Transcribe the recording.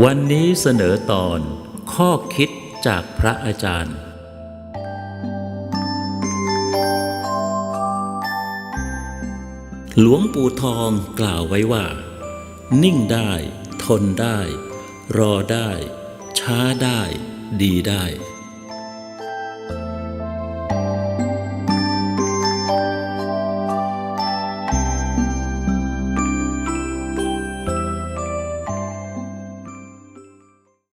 วันนี้เสนอตอนข้อคิดจากพระอาจารย์ หลวงปู่ทองกล่าวไว้ว่า นิ่งได้ ทนได้ รอได้ ช้าได้ ดีได้